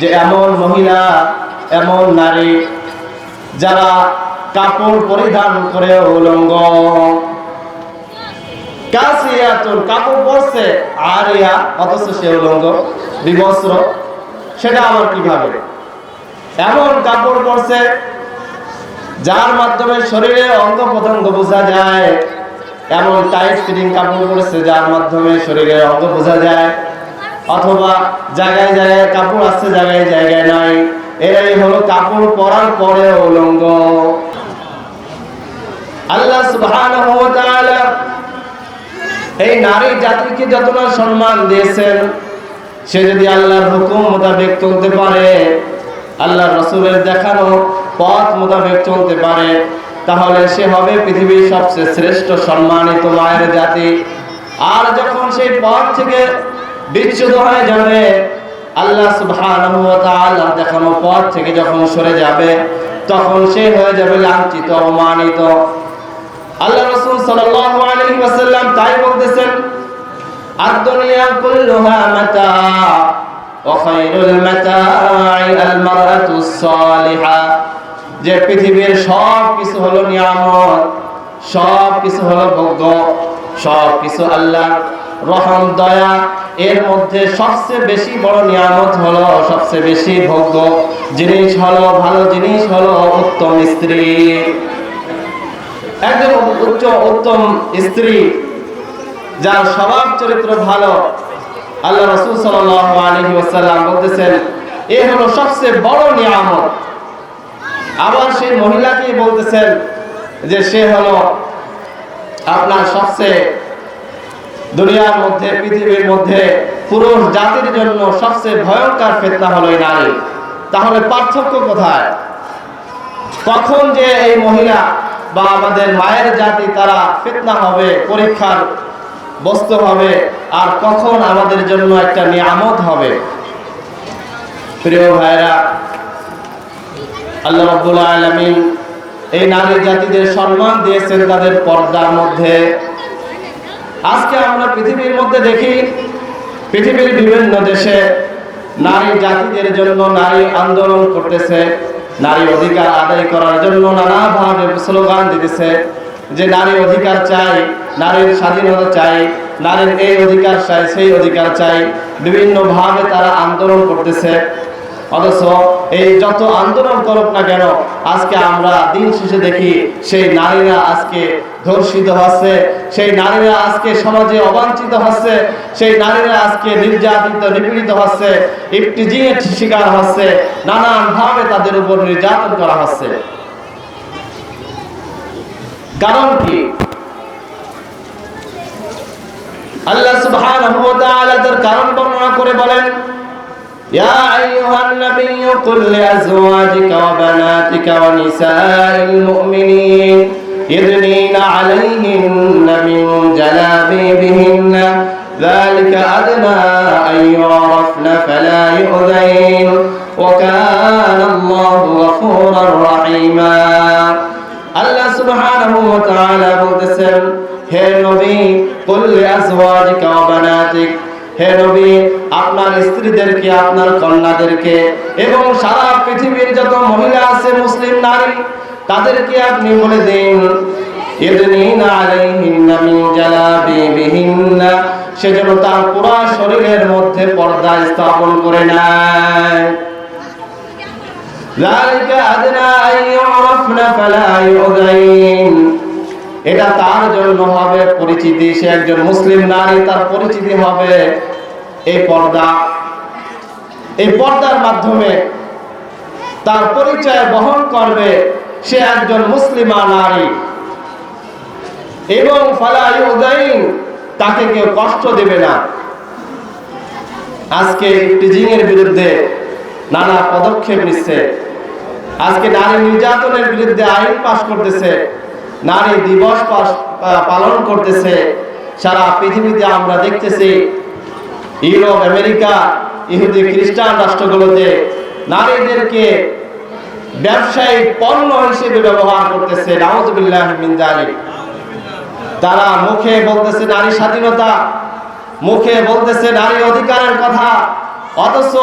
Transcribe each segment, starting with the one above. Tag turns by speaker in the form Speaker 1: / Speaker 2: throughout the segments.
Speaker 1: যে এমন মহিলা, এমন নারী যারা কাপড় পরিধান করে উলঙ্গ। কাপড় পরছে আর ইয়া অথচ উলঙ্গ সেটা কীভাবে? এমন কাপড় পরছে যার মাধ্যমে শরীরে অঙ্গ বোঝা যায়। এমন কাপড় যার মাধ্যমে শরীরের অঙ্গ বোঝা যায়। অথবা জায়গায় জায়গায় কাপড় আছে, জায়গায় জায়গায় নাই। এরাই হলো কাপড় পরার পরে উলঙ্গ। আল্লাহ সুবহানাহু ওয়া এই নারী জাতিকে যত না সম্মান দিয়েছেন, সে যদি আল্লাহর হুকুম মোতাবেক চলতে পারে আল্লাহ রসুলের দেখানো পথ মোতাবেক চলতে পারে, তাহলে সে হবে পৃথিবীর সবচেয়ে শ্রেষ্ঠ সম্মানিত মায়ের জাতি। আর যখন সেই পথ থেকে বিচ্ছুত হয়ে যাবে। আল্লাহ সুবহানাহু ওয়া তাআলা দেখানো পথ থেকে যখন সরে যাবে, তখন সে হয়ে যাবে লাঞ্ছিত, অপমানিত। আল্লাহ রাসূল সাল্লাল্লাহু আলাইহি ওয়াসাল্লাম তাই বলতেছেন, আদ-দুনিয়া কুল্লুহা মাতা, ওয়া খায়রুল মাতা'i আল-মারআতু সালিহা যে পৃথিবীর সব কিছু হলো নিয়ামত, সব কিছু হলো ভোগ্য, সব কিছু আল্লাহ রহম, দয়া এর মধ্যে সবচেয়ে বেশি বড় নিয়ামত হলো, সবচেয়ে বেশি ভোগ্য জিনিস হলো, ভালো জিনিস হলো উত্তম স্ত্রী। একজন উচ্চ উত্তম স্ত্রী যার স্বভাব চরিত্র ভালো, আল্লাহ রসুল সাল্লাম বলতেছেন, এ হলো সবচেয়ে বড় নিয়ামত। আবার সেই মহিলাকে বলতেছেন যে সে হলো আপনার সবচেয়ে দুনিয়ার মধ্যে, পৃথিবীর মধ্যে পুরুষ জাতির জন্য সবচেয়ে ভয়ঙ্কর ফেতনা হলো নারী। তাহলে পার্থক্য কোথায়? কখন যে এই মহিলা বা আমাদের মায়ের জাতি তারা ফিতনা হবে, পরীক্ষার বস্তু হবে, আর কখন আমাদের জন্য একটা নিয়ামত হবে। প্রিয় ভাইরা আল্লাহ রাব্বুল আলামিন এই নারী জাতিদের সম্মান দিয়েছেন তাদের পর্দার মধ্যে। আজকে আমরা পৃথিবীর মধ্যে দেখি, পৃথিবীর বিভিন্ন দেশে নারী জাতিদের জন্য নারী আন্দোলন করতেছে, নারী অধিকার আদায় করার জন্য নানাভাবে স্লোগান দিতেছে যে নারী অধিকার চাই, নারীর স্বাধীনতা চাই, নারীর এই অধিকার চাই, সেই অধিকার চাই। বিভিন্নভাবে তারা আন্দোলন করতেছে। অথচ এই যত আন্দোলন করুক না কেন, আজকে আমরা দিন শেষে দেখি সেই নারীরা আজকে ধর্ষিত হচ্ছে, সেই নারীরা আজকে সমাজে অবাঞ্ছিত হচ্ছে, সেই নারীরা আজকে নির্যাতিত, নিপীড়িত হচ্ছে একটি ইফটিজিংয়ের শিকার হচ্ছে, নানান ভাবে তাদের উপর নির্যাতন করা হচ্ছে। কারণ কি? আল্লাহ সুবহানাহু ওয়া তাআলা তার কারণ বর্ণনা করে বলেন, ইয়া আইয়ুহান নাবিয়্যু কুল লিআজওয়াজিকা ওয়া বানাতিকা ওয়া নিসাa'il মুমিনিন। يدنين عليهن من جلابيبهن ذلك أدنى أن يعرفن فلا يؤذين وكان الله غفورا رحيما الله سبحانه وتعالى بلدسن হে নবী قل لأزواجك وبناتك হে নবী আপনার স্ত্রীদেরকে আপনার কন্যাদেরকে এবং সারা পৃথিবীর যত মহিলা আছে মুসলিম নারী তাদেরকে আপনি বলে দিন তার শরীরের মধ্যে পর্দা স্থাপন করে নেয়। এটা তার জন্য হবে পরিচিতি, সে একজন মুসলিম নারী, তার পরিচিতি হবে এই পর্দা। এই পর্দার মাধ্যমে তার পরিচয় বহন করবে সে একজন মুসলিমা নারী। এবং ফালাই তাকে কেউ কষ্ট দেবে না। আজকে টিজিং এর বিরুদ্ধে নানা পদক্ষেপ নিচ্ছে। আজকে নারী নির্যাতনের বিরুদ্ধে আইন পাশ করতেছে। নারী দিবস পালন করতেছে। সারা পৃথিবীতে আমরা দেখতেছি, ইউরোপ, আমেরিকা, ইহুদি খ্রিস্টান রাষ্ট্রগুলোতে নারীদেরকে ব্যবসায়িক পণ্য হিসেবে ব্যবহার করতেছে তারা মুখে বলতেছে নারী স্বাধীনতা, মুখে বলতেছে নারী অধিকারের কথা, অথচ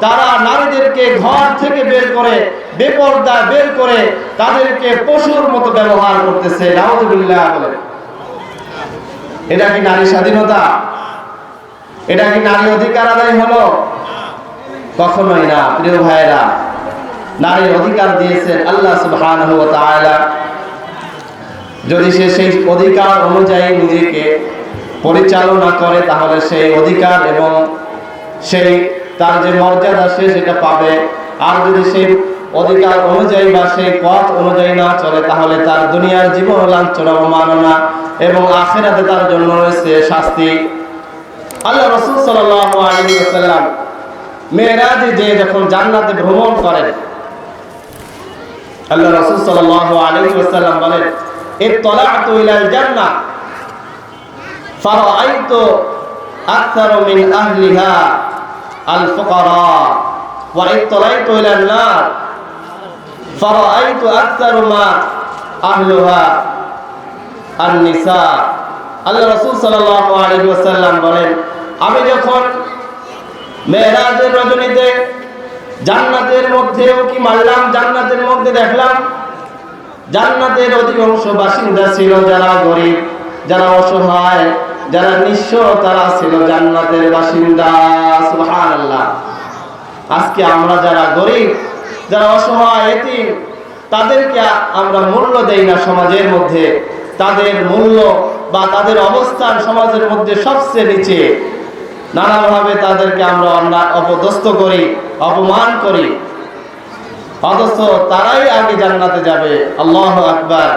Speaker 1: তারা নারীদেরকে ঘর থেকে বের করে বেপর্দা বের করে তাদেরকে পশুর মতো ব্যবহার করতেছে এটা কি নারী স্বাধীনতা? এটা কি নারী অধিকার আদায় হলো? কখনোই না, প্রিয় ভাইয়েরা। নারীর অধিকার দিয়েছেন আল্লাহ তাআলা। যদি সে সেই অধিকার অনুযায়ী নিজেকে পরিচালনা করে, তাহলে সেই অধিকার এবং সেই তার যে মর্যাদা সে সেটা পাবে। আর যদি সেই অধিকার অনুযায়ী বা সেই পথ অনুযায়ী না চলে, তাহলে তার দুনিয়ার জীবন লাঞ্ছনা অবমাননা এবং আখেরাতে তার জন্য রয়েছে শাস্তি। আল্লাহ রসুল আলাইহি ওয়াসাল্লাম যে যখন জান্নাতে ভ্রমণ করেন আল্লাহ রাসূল সাল্লাল্লাহু আলাইহি ওয়াসাল্লাম বলেন ইত্তালা'তু ইলাল জান্নাহ, ফারাআইতু আকসারু মিন আহলিহা আল ফুকারা ওয়া ইত্তালা'তু ইলান নার, ফারাআইতু আকসারু মা আহলুহা আন নিসা আল্লাহ রাসূল সাল্লাল্লাহু আলাইহি ওয়াসাল্লাম বলেন, আমি যখন মেরাজের রজনীতে জান্নাতের মধ্যেও কি মারলাম? জান্নাতের মধ্যে দেখলাম, জান্নাতের অধিকাংশ বাসিন্দা ছিল যারা গরিব, যারা অসহায়, যারা নিঃস্ব, তারা ছিল জান্নাতের বাসিন্দা। সুবহানাল্লাহ। আজকে আমরা যারা গরিব, যারা অসহায়, এতিম, তাদেরকে আমরা মূল্য দেই না সমাজের মধ্যে। তাদের মূল্য বা তাদের অবস্থান সমাজের মধ্যে সবচেয়ে নিচে। নানাভাবে তাদেরকে আমরা অন্যায় অপদস্থ করি, অপমান করি। অথচ তারাই আগে জান্নাতে যাবে। আল্লাহ আকবার।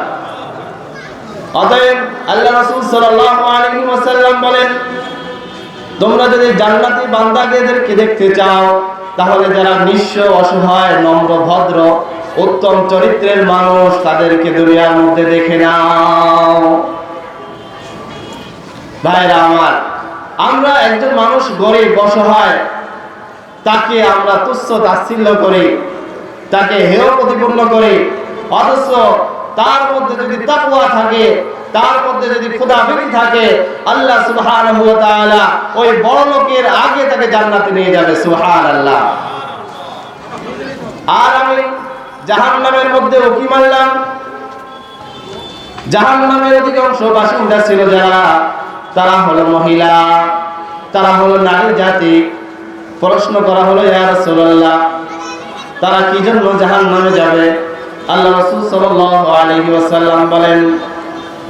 Speaker 1: অতএব আল্লাহ রাসূল সাল্লাল্লাহু বলেন, তোমরা যদি জান্নাতি বান্দাদেরকে দেখতে চাও, তাহলে যারা নিঃস্ব, অসহায়, নম্র, ভদ্র, উত্তম চরিত্রের মানুষ, তাদেরকে দুনিয়ার মধ্যে দেখে নাও। ভাইরা আমার আমরা একজন মানুষ গরিব, অসহায়, তাকে আমরা তুচ্ছ তাচ্ছিল্য করি, তাকে হেয় প্রতিপূর্ণ করে, অথচ তার মধ্যে যদি তাকওয়া থাকে, তার মধ্যে যদি খোদাবিদি থাকে, আল্লাহ সুবহানাহু ওই বড় লোকের আগে তাকে জান্নাতে নিয়ে যাবে, সুবহানাল্লাহ। আর আমি জাহান নামের মধ্যে উকি মারলাম। জাহান্নামের অধিকাংশ বাসিন্দা ছিল যারা তারা হলো মহিলা, তারা হলো নারী জাতি। প্রশ্ন করা হলো, ইয়া রাসূলুল্লাহ, তারা কি জন্য জাহান নামে যাবে? আল্লাহ রসুল সাল্লাল্লাহু আলাইহি ওয়াসাল্লাম বলেন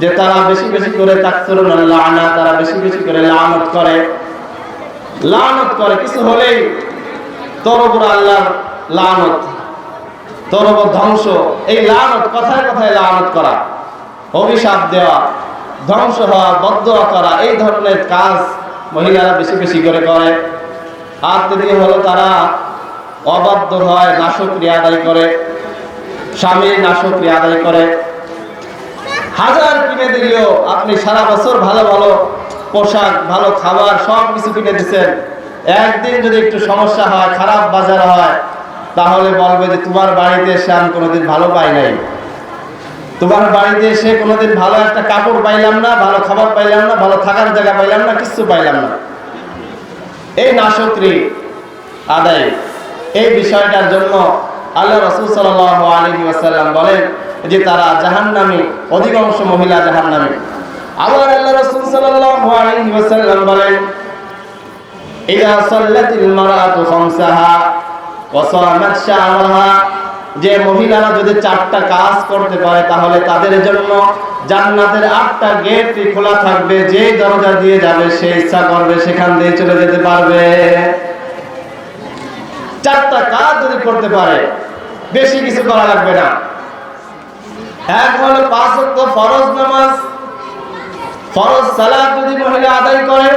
Speaker 1: যে, তারা বেশি বেশি করে তাকসুরুন লানা, তারা বেশি বেশি করে লানত করে। লানত করে কিছু হলেই তোর উপর আল্লাহর লানত তোর উপর ধ্বংস। এই লানত কথায় কথায় লানত করা, অভিশাপ দেওয়া। ধ্বংস হওয়া বদয়া করা এই ধরনের কাজ মহিলারা বেশি বেশি করে করে। আর দ্বিতীয় হলো তারা অবাধ্য হয় নাশক্রিয়া আদায় করে, স্বামীর নাশক্রিয়া আদায় করে। হাজার কিনে দিলেও আপনি সারা বছর ভালো ভালো পোশাক, ভালো খাবার সব কিছু কিনে দিচ্ছেন। একদিন যদি একটু সমস্যা হয়, খারাপ বাজার হয়, তাহলে বলবে যে তোমার বাড়িতে এসে আমি কোনোদিন ভালো পাই নাই। তোমার বাড়িতে এসে কোনোদিন ভালো একটা কাপড় পাইলাম না, ভালো খাবার পাইলাম না, ভালো থাকার জায়গা পাইলাম না কিছু পাইলাম না। এই নাশক্রি আদায়, এই বিষয়টার জন্য আল্লাহ রসুল সাল্লাহ আলী ওয়াসাল্লাম বলেন যে তারা জাহান্নামী, অধিকাংশ মহিলা জাহান্নামী। আবার আল্লাহ রসুল ওয়াসাল্লাম বলেন, ইদা সাল্লাতিল মারাতু খামসাহা ওয়া সামাত শাহরাহা। যে মহিলারা যদি চারটা কাজ করতে পারে, তাহলে তাদের জন্য জান্নাতের আটটা গেট খোলা থাকবে? যে দরজা দিয়ে যাবে, সে ইচ্ছা করবে সেখান দিয়ে চলে যেতে পারবে। চারটা কাজ যদি করতে পারে, বেশি কিছু করা লাগবে না। এক হলো পাঁচ ওয়াক্ত ফরজ নামাজ। ফরজ সালাত যদি মহিলা আদায় করে।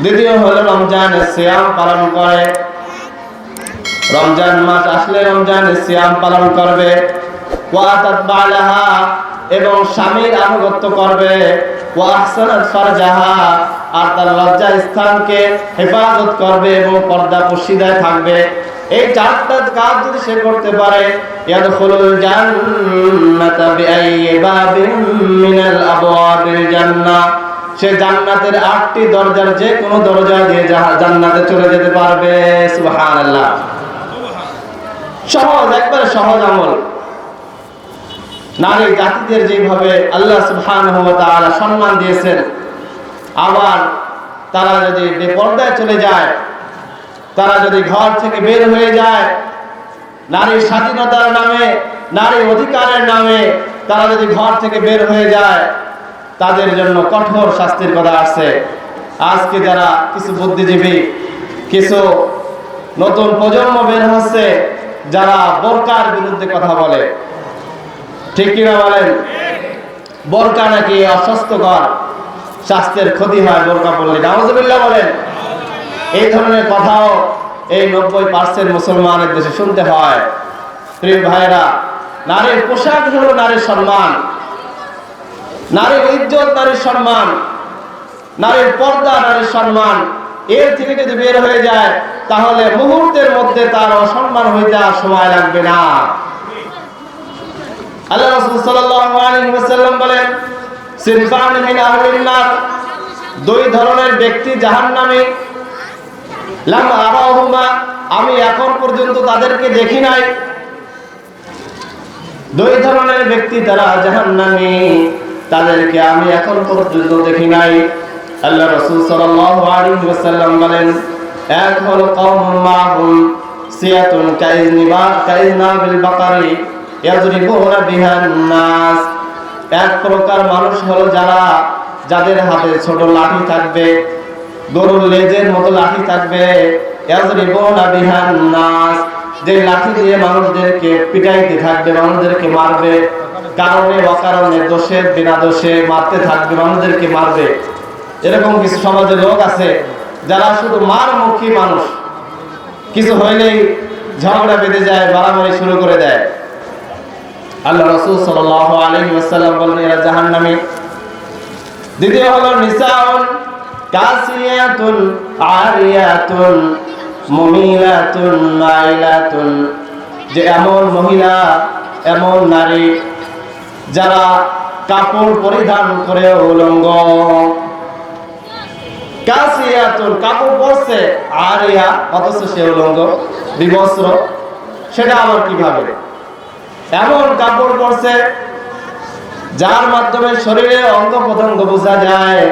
Speaker 1: দ্বিতীয় হলো রমজান সিয়াম পালন করে। রমজান মাস আসলে রমজানের সিয়াম পালন করবে এবং স্বামীর আনুগত্য করবে আর তার লজ্জা স্থানকে হেফাজত করবে এবং পর্দা পশিদায় থাকবে। এই চারটা কাজ যদি সে করতে পারে সে জান্নাতের আটটি দরজার যে কোনো দরজা দিয়ে জান্নাতে চলে যেতে পারবে, সুবহানাল্লাহ। সহজ, একবারে সহজ আমল। নারী জাতিদের যেভাবে আল্লাহ তাআলা সম্মান দিয়েছেন, আবার তারা যদি বেপর্দায় চলে যায়, তারা যদি ঘর থেকে বের হয়ে যায়, নারীর স্বাধীনতার নামে নারী অধিকারের নামে তারা যদি ঘর থেকে বের হয়ে যায়, তাদের জন্য কঠোর শাস্তির কথা আসছে। আজকে যারা কিছু বুদ্ধিজীবী, কিছু নতুন প্রজন্ম বের হচ্ছে যারা বোরকার বিরুদ্ধে কথা বলে। ঠিক কিনা বলেন? বোরকা নাকি অস্বাস্থ্যকর, স্বাস্থ্যের ক্ষতি হয় বোরকা পড়লে নামজবিল্লা বলেন, এই ধরনের কথাও এই নব্বই পার্সেন্ট মুসলমানের দেশে শুনতে হয়। প্রিয় ভাইরা নারীর পোশাক হলো নারীর সম্মান। নারীর ইজ্জত নারীর সম্মান। নারীর পর্দা নারীর সম্মান। এর থেকে যদি বের হয়ে যায়, তাহলে মুহূর্তের মধ্যে তার অসম্মান হইতে আর সময় লাগবে না। আল্লাহ রাসূল সাল্লাল্লাহু আলাইহি ওয়াসাল্লাম বলেন সিনফান মিন আহলিন নার দুই ধরনের ব্যক্তি জাহান্নামে। লাম আরাহুমা, আমি এখন পর্যন্ত তাদেরকে দেখি নাই। দুই ধরনের ব্যক্তি তারা জাহান্নামী, তাদেরকে আমি এখন পর্যন্ত দেখি নাই। আল্লাহ রাসূল সাল্লাল্লাহু আলাইহি ওয়াসাল্লাম বলেন, এক হলো কওমুম মাহুম সিয়াতুন কাইজনিবা কাইজনা বিল বাকারি ইয়াজরিবুনা বিহান নাস। এক প্রকার মানুষ হলো যারা, যাদের হাতে ছোট লাঠি থাকবে, গরুর লেজের মতো লাঠি থাকবে, ইয়াজরিবুনা বিহান নাস। যে লাঠি দিয়ে মানুষদেরকে পিটাইতে থাকবে, মানুষদেরকে মারবে, কারণে অকারণে দোষে, বিনা দোষে মারতে থাকবে, মানুষদেরকে মারবে। এরকম কিছু সমাজে লোক আছে যারা শুধু মারমুখী মানুষ। কিছু হইলেই ঝগড়া বেঁধে যায়, মারামারি শুরু করে দেয়। আল্লাহ রসুল সাল্লাল্লাহু আলাইহি ওয়াসাল্লাম বলেন, এরা জাহান্নামী। দ্বিতীয় হলো, নিসাউন কাসিয়াতুন আরিয়াতুন মুমিলাতুন মাইলাতুন। যে এমন মহিলা, এমন নারী যারা কাপড় পরিধান করে উলঙ্গ। কাসিয়াতুন কাপড় পরছে। আরিয়া, অথচ সে উলঙ্গ, বিবস্ত্র, সেটা আবার কীভাবে? এমন কাপড় পরছে, যার মাধ্যমে শরীরে অঙ্গ প্রত্যঙ্গ বোঝা যায়।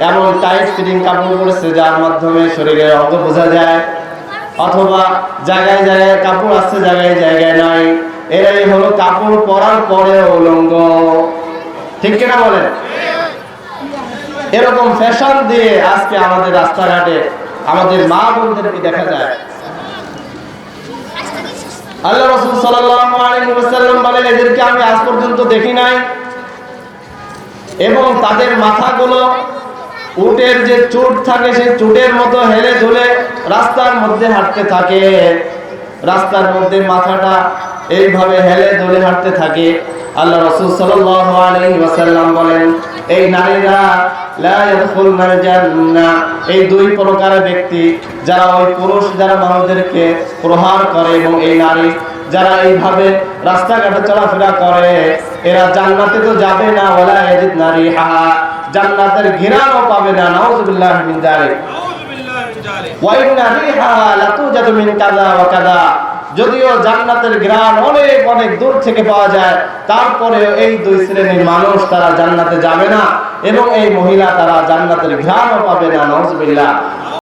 Speaker 1: এমন টাইট ফিটিং কাপড় পরেছে, যার মাধ্যমে শরীরের অঙ্গ বোঝা যায়। অথবা জায়গায় জায়গায় কাপড় আছে, জায়গায় জায়গায় নাই। এরাই হলো কাপড় পরার পরে উলঙ্গ। ঠিক কিনা বলেন? এরকম ফ্যাশন দিয়ে আজকে আমাদের রাস্তাঘাটে আমাদের মা বোনদেরকে দেখা যায়। আল্লাহ রসুল ওয়াসাল্লাম বলেন, এদেরকে আমি আজ পর্যন্ত দেখি নাই। এবং তাদের মাথাগুলো উটের যে চুট থাকে, সেই চুটের মতো হেলে ঝুলে রাস্তার মধ্যে হাঁটতে থাকে। রাস্তার মধ্যে মাথাটা এইভাবে হেলে দুলে হাঁটতে থাকে। আল্লাহ রসুল ওয়াসাল্লাম বলেন এই নারীরা এই দুই ব্যক্তি যারা ওই পুরুষ যারা মানুষদেরকে প্রহার করে এবং এই নারী যারা এইভাবে রাস্তাঘাটে চলাফেরা করে এরা জান্নাতে তো যাবে না ওলা ইয়াজিদ নারী হাহা জান্নাতের ঘিরানও পাবে না নাউজুবিল্লাহ মিন লাতুজাদু মিন কাযা ওয়া কাযা। যদিও জান্নাতের গ্রাম অনেক অনেক দূর থেকে পাওয়া যায় তারপরে এই দুই শ্রেণির মানুষ তারা জান্নাতে যাবে না, এবং এই মহিলা তারা জান্নাতের ঘ্রাণও পাবে না নজবিল্লাহ